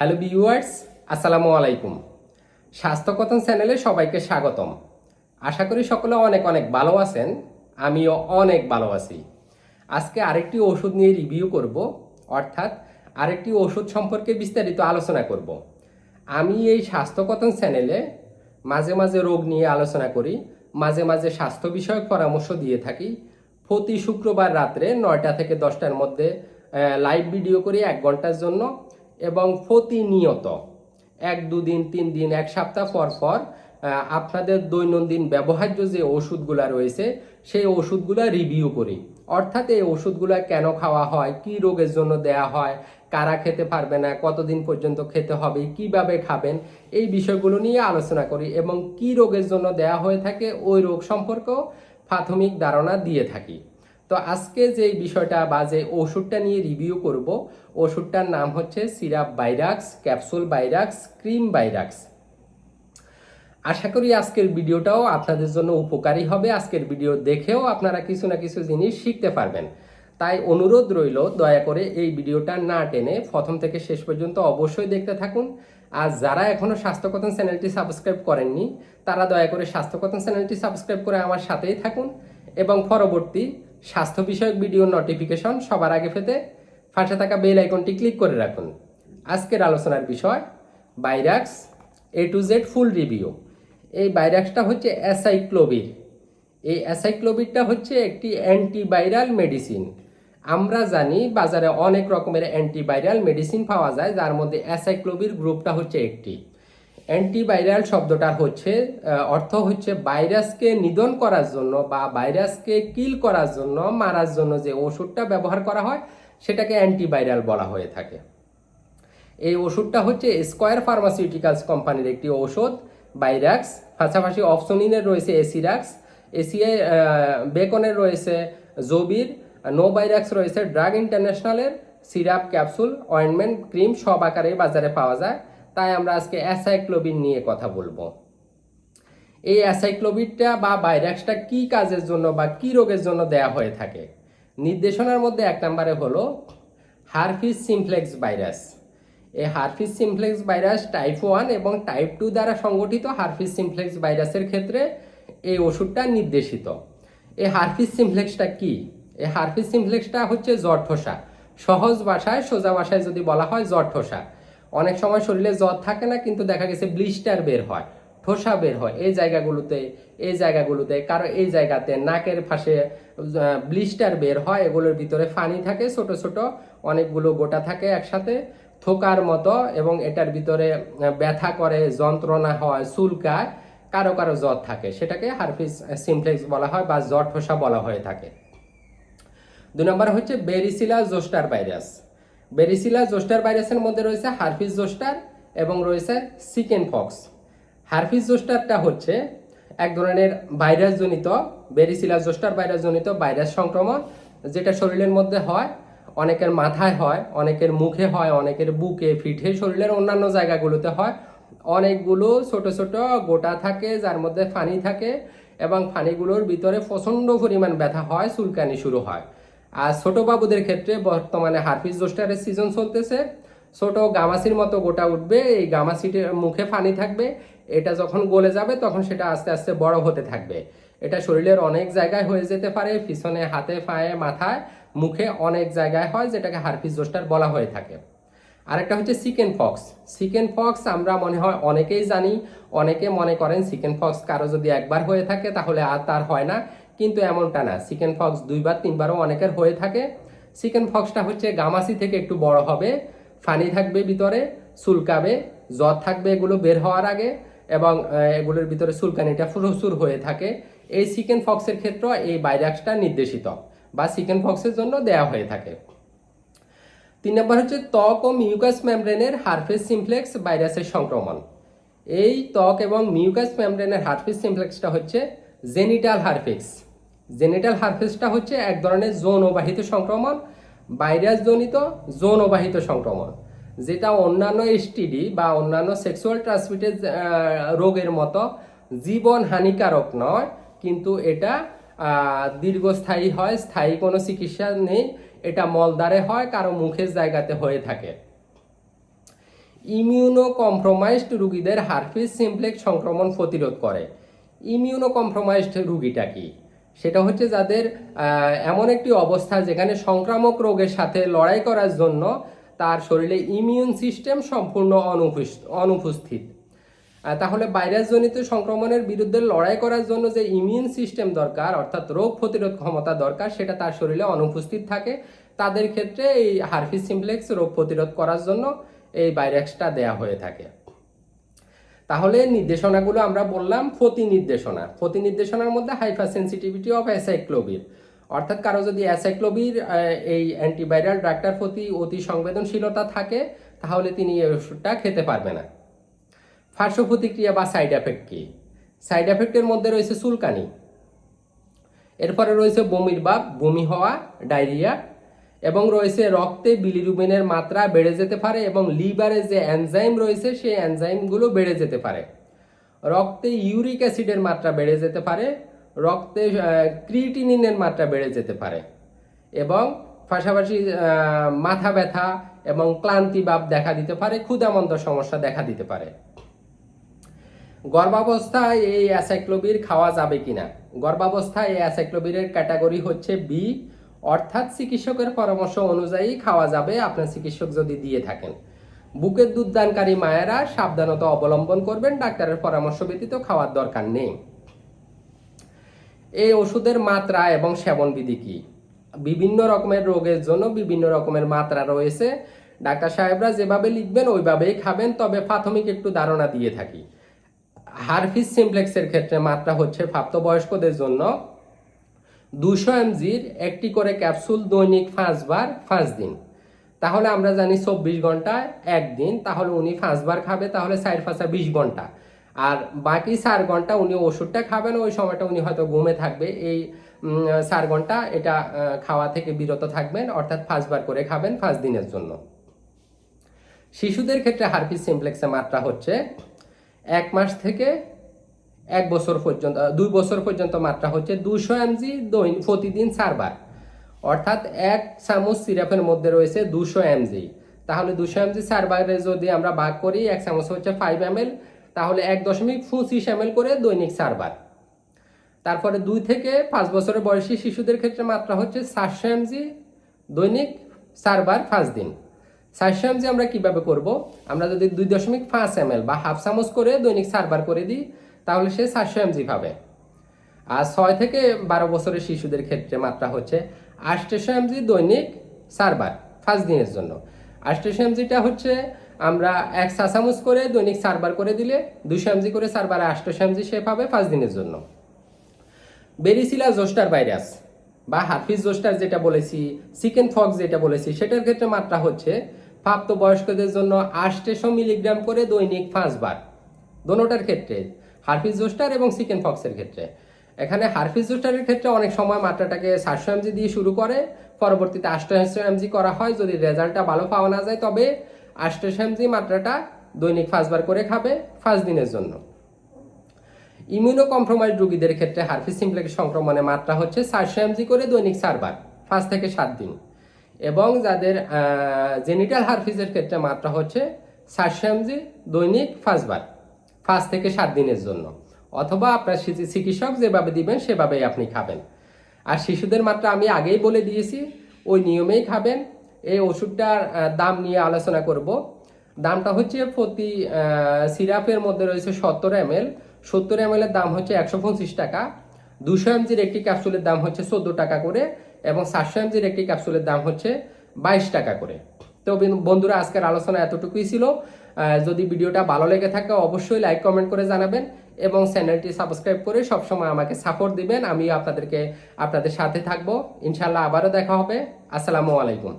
Hello viewers আসসালামু আলাইকুম স্বাস্থ্যকথন চ্যানেলে সবাইকে স্বাগতম। আশা করি সকলে অনেক অনেক ভালো আছেন। আমিও অনেক ভালো আছি। আজকে আরেকটি ওষুধ নিয়ে রিভিউ করব, অর্থাৎ আরেকটি ওষুধ সম্পর্কে বিস্তারিত আলোচনা করব। আমি এই স্বাস্থ্যকথন চ্যানেলে মাঝে মাঝে রোগ নিয়ে আলোচনা করি, মাঝে মাঝে স্বাস্থ্য বিষয়ক পরামর্শ দিয়ে থাকি। প্রতি শুক্রবার রাত্রে নয়টা থেকে দশটার মধ্যে লাইভ ভিডিও করি এক ঘণ্টার জন্য। এবং প্রতিনিয়ত এক দুদিন তিন দিন, এক সপ্তাহ পর পর আপনাদের দৈনন্দিন ব্যবহার্য যে ওষুধগুলো রয়েছে, সেই ওষুধগুলো রিভিউ করি। অর্থাৎ এই ওষুধগুলো কেন খাওয়া হয়, কি রোগের জন্য দেয়া হয়, কারা খেতে পারবে না, কতদিন পর্যন্ত খেতে হবে, কীভাবে খাবেন, এই বিষয়গুলো নিয়ে আলোচনা করি এবং কি রোগের জন্য দেয়া হয়ে থাকে, ওই রোগ সম্পর্কেও প্রাথমিক ধারণা দিয়ে থাকি। তো আজকে যে বিষয়টা বা যে ওষুধটা নিয়ে রিভিউ করব, ওষুধটার নাম হচ্ছে syrup Bairax capsule Bairax cream Bairax আশা করি আজকের ভিডিওটাও আপনাদের জন্য উপকারী হবে। আজকের ভিডিও দেখেও আপনারা কিছু না কিছু জিনিস শিখতে পারবেন। তাই অনুরোধ রইল, দয়া করে এই ভিডিওটা না টেনে প্রথম থেকে শেষ পর্যন্ত অবশ্যই দেখতে থাকুন। আর যারা এখনও স্বাস্থ্যকথন চ্যানেলটি সাবস্ক্রাইব করেননি, তারা দয়া করে স্বাস্থ্যকথন চ্যানেলটি সাবস্ক্রাইব করে আমার সাথেই থাকুন। এবং পরবর্তী স্বাস্থ্য বিষয়ক ভিডিওর নোটিফিকেশন সবার আগে পেতে পাশে থাকা বেল আইকনটি ক্লিক করে রাখুন। আজকের আলোচনার বিষয় বাইরাক্স A to Z full review এই বাইরাক্সটা হচ্ছে অ্যাসাইক্লোভির এই অ্যাসাইক্লোভিরটা হচ্ছে একটি অ্যান্টিভাইরাল মেডিসিন আমরা জানি বাজারে অনেক রকমের অ্যান্টিভাইরাল মেডিসিন পাওয়া যায়, যার মধ্যে অ্যাসাইক্লোভির গ্রুপটা হচ্ছে একটি। অ্যান্টিভাইরাল শব্দটার হচ্ছে অর্থ হচ্ছে ভাইরাসকে নিধন করার জন্য বা ভাইরাসকে কিল করার জন্য, মারার জন্য যে ওষুধটা ব্যবহার করা হয়, সেটাকে অ্যান্টিভাইরাল বলা হয়ে থাকে। এই ওষুধটা হচ্ছে স্কয়ার ফার্মাসিউটিক্যালস কোম্পানির একটি ঔষধ বাইরাক্স পাশাপাশি অপসনিনের রয়েছে এসিরাক্স এসিআই বেকনের রয়েছে জবির নো বাইরাক্স রয়েছে ড্রাগ ইন্টারন্যাশনালের সিরাপ ক্যাপসুল অয়েন্টমেন্ট ক্রিম সব আকারে বাজারে পাওয়া যায়। তাই আমরা আজকে অ্যাসাইক্লোবিন নিয়ে কথা বলব। এই অ্যাসাইক্লোবিডটা বা বাইরাক্সটা কি কাজের জন্য বা কি রোগের জন্য দেয়া হয়ে থাকে? নির্দেশনার মধ্যে এক নম্বরে হলো হারফিস সিমপ্লেক্স ভাইরাস। এই herpes simplex virus type one এবং টাইপ টু দ্বারা সংগঠিত হারফিস সিমপ্লেক্স ভাইরাসের ক্ষেত্রে এই ওষুধটা নির্দেশিত। এই হারফিস সিমপ্লেক্সটা কি? এই হারফিস সিমপ্লেক্সটা হচ্ছে জ্বর ঠোসা। সহজ ভাষায়, সোজা ভাষায় যদি বলা হয় জ্বর ঠোসা। অনেক সময় শরীরে জ্বর থাকে না, কিন্তু দেখা গেছে ব্লিস্টার বের হয়, ঠোসা বের হয় এই জায়গাগুলোতে এই জায়গাগুলোতে কারও এই জায়গাতে নাকের ফাঁসে ব্লিস্টার বের হয়, এগুলোর ভিতরে ফানি থাকে, ছোট ছোট অনেকগুলো গোটা থাকে একসাথে, থোকার মতো এবং এটার ভিতরে ব্যথা করে, যন্ত্রণা হয়, চুলকায়, কারও কারও জ্বর থাকে, সেটাকে হারফিস সিমপ্লেক্স বলা হয় বা জ্বর ঠোসা বলা হয়ে থাকে। দুই নম্বর হচ্ছে varicella zoster virus. Varicella zoster ভাইরাসের মধ্যে রয়েছে হারফিস জোস্টার এবং রয়েছে সিকেন ফক্স হারফিস জোস্টারটা হচ্ছে এক ধরনের ভাইরাস জনিত বেরিসিলা জোস্টার ভাইরাস জনিত ভাইরাস সংক্রমণ, যেটা শরীরের মধ্যে হয়, অনেকের মাথায় হয়, অনেকের মুখে হয়, অনেকের বুকে, পিঠে, শরীরের অন্যান্য জায়গাগুলোতে হয়। অনেকগুলো ছোট ছোট গোটা থাকে, যার মধ্যে ফানি থাকে এবং ফানিগুলোর ভিতরে প্রচণ্ড পরিমাণ ব্যথা হয়, চুলকানি শুরু হয়। আর ছোট বাবুদের ক্ষেত্রে বর্তমানে হারফিস জোস্টারের সিজন চলতেছে। ছোট গামাসির মতো গোটা উঠবে, এই গামাসিটির মুখে ফানি থাকবে। এটা যখন গলে যাবে, তখন সেটা আস্তে আস্তে বড় হতে থাকবে। এটা শরীরের অনেক জায়গায় হয়ে যেতে পারে, পিছনে, হাতে, পায়ে, মাথায়, মুখে অনেক জায়গায় হয়, যেটাকে হারফিস জোস্টার বলা হয়ে থাকে। আরেকটা হচ্ছে চিকেন ফক্স চিকেন ফক্স আমরা মনে হয় অনেকেই জানি, অনেকে মনে করেন চিকেন ফক্স কারও যদি একবার হয়ে থাকে, তাহলে আর তার হয় না। কিন্তু এমনটা না। চিকেন ফক্স দুইবার, তিনবারও অনেকের হয়ে থাকে। চিকেন ফক্সটা হচ্ছে গামাসি থেকে একটু বড় হবে, ফানি থাকবে ভিতরে, চুলকাবে, জ্বর থাকবে এগুলো বের হওয়ার আগে এবং এগুলোর ভিতরে চুলকানিটা প্রচুর হয়ে থাকে। এই চিকেন ফক্সের ক্ষেত্রে এই ভাইরাসটা নির্দেশিত বা চিকেন ফক্সের জন্য দেয়া হয়ে থাকে। তিন নম্বর হচ্ছে ত্বক ও মিউকাস মেমব্রেনের হারফেস সিমপ্লেক্স ভাইরাসের সংক্রমণ। এই ত্বক এবং মিউকাস মেমব্রেনের হারফেস সিমপ্লেক্সটা হচ্ছে জেনিটাল হারফেক্স জেনিটাল হারফেসটা হচ্ছে এক ধরনের যৌনবাহিত সংক্রমণ, ভাইরাস জনিত যৌনবাহিত সংক্রমণ, যেটা অন্যান্য এসটিডি বা অন্যান্য সেক্সুয়াল ট্রান্সমিটেড রোগের মতো জীবন হানিকারক নয়, কিন্তু এটা দীর্ঘস্থায়ী হয়, স্থায়ী কোনো চিকিৎসা নেই, এটা মলদ্বারে হয়, কারও মুখের জায়গাতে হয়ে থাকে। ইমিউনো কম্প্রোমাইজড রুগীদের হারফিস সিমপ্লেক্স সংক্রমণ প্রতিরোধ করে। ইমিউনো কম্প্রোমাইজড রুগীটা কি? সেটা হচ্ছে যাদের এমন একটি অবস্থা যেখানে সংক্রামক রোগের সাথে লড়াই করার জন্য তার শরীরে ইমিউন সিস্টেম সম্পূর্ণ অনুপস্থিত তাহলে ভাইরাসজনিত সংক্রমণের বিরুদ্ধে লড়াই করার জন্য যে ইমিউন সিস্টেম দরকার, অর্থাৎ রোগ প্রতিরোধ ক্ষমতা দরকার, সেটা তার শরীরে অনুপস্থিত থাকে। তাদের ক্ষেত্রে এই হারফিস সিমপ্লেক্স রোগ প্রতিরোধ করার জন্য এই ভাইরাসটা দেয়া হয়ে থাকে। তাহলে নির্দেশনাগুলো আমরা বললাম ফতি নির্দেশনা। ফতি নির্দেশনার মধ্যে হাইপার সেন্সিটিভিটি অফ অ্যাসাইক্লোবির অর্থাৎ কারও যদি অ্যাসাইক্লোবির এই অ্যান্টিভাইরাল ড্রাগটার প্রতি অতি সংবেদনশীলতা থাকে, তাহলে তিনি এই ওষুধটা খেতে পারবে না। পার্শ্ব প্রতিক্রিয়া বা সাইড এফেক্ট কী? সাইড এফেক্টের মধ্যে রয়েছে চুলকানি। এরপরে রয়েছে বমির ভাব, বমি হওয়া, ডায়রিয়া এবং রয়েছে রক্তে বিলিরুবিনের মাত্রা বেড়ে যেতে পারে এবং লিভারে যে এনজাইম রয়েছে সেই এনজাইমগুলো বেড়ে যেতে পারে। রক্তে ইউরিক অ্যাসিডের মাত্রা বেড়ে যেতে পারে, রক্তে ক্রিটিনিনের মাত্রা বেড়ে যেতে পারে এবং পাশাপাশি মাথা ব্যথা এবং ক্লান্তি ভাব দেখা দিতে পারে ক্ষুধামন্ত সমস্যা দেখা দিতে পারে। গর্ভাবস্থায় এই অ্যাসাইক্লোবির খাওয়া যাবে কিনা? গর্ভাবস্থায় এই অ্যাসাইক্লোবিরের ক্যাটাগরি হচ্ছে বি অর্থাৎ চিকিৎসকের পরামর্শ অনুযায়ী খাওয়া যাবে আপনার চিকিৎসক যদি দিয়ে থাকেন। বুকের দুধদানকারী মায়েরা সাবধানতা অবলম্বন করবেন, ডাক্তারের পরামর্শ ব্যতীত খাওয়ার দরকার নেই। এই ওষুধের মাত্রা এবং সেবন বিধি কি? বিভিন্ন রকমের রোগের জন্য বিভিন্ন রকমের মাত্রা রয়েছে। ডাক্তার সাহেবরা যেভাবে লিখবেন, ওইভাবেই খাবেন, তবে প্রাথমিক একটু ধারণা দিয়ে থাকি। হারফিস সিমপ্লেক্সের ক্ষেত্রে মাত্রা হচ্ছে প্রাপ্তবয়স্কদের জন্য দুশো এমজির একটি করে ক্যাপসুল দৈনিক পাঁচবার পাঁচ দিন। তাহলে আমরা জানি চব্বিশ ঘণ্টা একদিন তাহলে উনি পাঁচবার খাবে, তাহলে চার পাঁচা বিশ ঘণ্টা। আর বাকি চার ঘণ্টা উনি ওষুধটা খাবেন, ওই সময়টা উনি হয়তো ঘুমে থাকবে। এই চার ঘণ্টা এটা খাওয়া থেকে বিরত থাকবেন, অর্থাৎ পাঁচবার করে খাবেন পাঁচ দিনের জন্য। শিশুদের ক্ষেত্রে হারপিস সিমপ্লেক্সের মাত্রা হচ্ছে এক মাস থেকে এক বছর পর্যন্ত, দুই বছর পর্যন্ত মাত্রা হচ্ছে দুশো এমজি দৈনিক প্রতিদিন চারবার অর্থাৎ এক চামচ সিরাপের মধ্যে রয়েছে দুশো এমজি। তাহলে দুশো এমজি চারবারে যদি আমরা ভাগ করি, এক চামচ হচ্ছে ফাইভ এম তাহলে এক দশমিক পঁচিশ এম করে দৈনিক চারবার তারপরে দুই থেকে পাঁচ বছরের বয়সী শিশুদের ক্ষেত্রে মাত্রা হচ্ছে সাতশো এমজি দৈনিক চারবার পাঁচ দিন। সাতশো এমজি আমরা কীভাবে করব? আমরা যদি দুই দশমিক পাঁচ এম বা হাফ চামচ করে দৈনিক চারবার করে দিই তাহলে সে সাতশো এমজি পাবে আর ছয় থেকে বারো বছরের শিশুদের ক্ষেত্রে মাত্রা হচ্ছে আটশো এমজি দৈনিক চারবার পাঁচ দিনের জন্য। আটশো এমজিটা হচ্ছে আমরা এক চা করে দৈনিক চারবার করে দিলে দুশো এমজি করে চারবার আটশো এমজি সে পাবে পাঁচ দিনের জন্য। বেরিসিলা জোস্টার ভাইরাস বা হাফিজ জোস্টার যেটা বলেছি, চিকেন ফক্স যেটা বলেছি, সেটার ক্ষেত্রে মাত্রা হচ্ছে প্রাপ্ত বয়স্কদের জন্য আটশো মিলিগ্রাম করে দৈনিক পাঁচবার। দোনোটার ক্ষেত্রে হারফিজ জোস্টার এবং চিকেন ফক্সের ক্ষেত্রে। এখানে হারফিস জোস্টারের ক্ষেত্রে অনেক সময় মাত্রাটাকে সাতশো এমজি দিয়ে শুরু করে, পরবর্তীতে আটশো এমজি করা হয়। যদি রেজাল্টটা ভালো পাওয়া না যায়, তবে আটশো এমজি মাত্রাটা দৈনিক পাঁচবার করে খাবে পাঁচ দিনের জন্য। ইমিউনো কম্প্রোমাইজ রোগীদের ক্ষেত্রে হারফিস সিমপ্লেক্স সংক্রমণের মাত্রা হচ্ছে চারশো এমজি করে দৈনিক চারবার, পাঁচ থেকে সাত দিন। এবং যাদের জেনিটাল হারফিসের ক্ষেত্রে মাত্রা হচ্ছে চারশো এমজি দৈনিক পাঁচবার। পাঁচ থেকে সাত দিনের জন্য। অথবা আপনার চিকিৎসক যেভাবে দিবেন, সেভাবেই আপনি খাবেন। আর শিশুদের মাত্রা আমি আগেই বলে দিয়েছি, ওই নিয়মেই খাবেন। এই ওষুধটার দাম নিয়ে আলোচনা করব। দামটা হচ্ছে প্রতি সিরাপের মধ্যে রয়েছে সত্তর এম এল সত্তর এম এর দাম হচ্ছে একশো পঁচিশ টাকা। দুশো এমজির একটি ক্যাপসুলের দাম হচ্ছে চোদ্দ টাকা করে এবং সাতশো এমজির একটি ক্যাপসুলের দাম হচ্ছে বাইশ টাকা করে। তো বন্ধুরা, আজকের আলোচনা এতটুকুই ছিল। যদি ভিডিওটা ভালো লেগে থাকে, অবশ্যই লাইক কমেন্ট করে জানাবেন এবং চ্যানেলটি সাবস্ক্রাইব করে সবসময় আমাকে সাপোর্ট দিবেন। আমি আপনাদেরকে, আপনাদের সাথে থাকব। ইনশাল্লাহ আবারও দেখা হবে। আসসালামু আলাইকুম।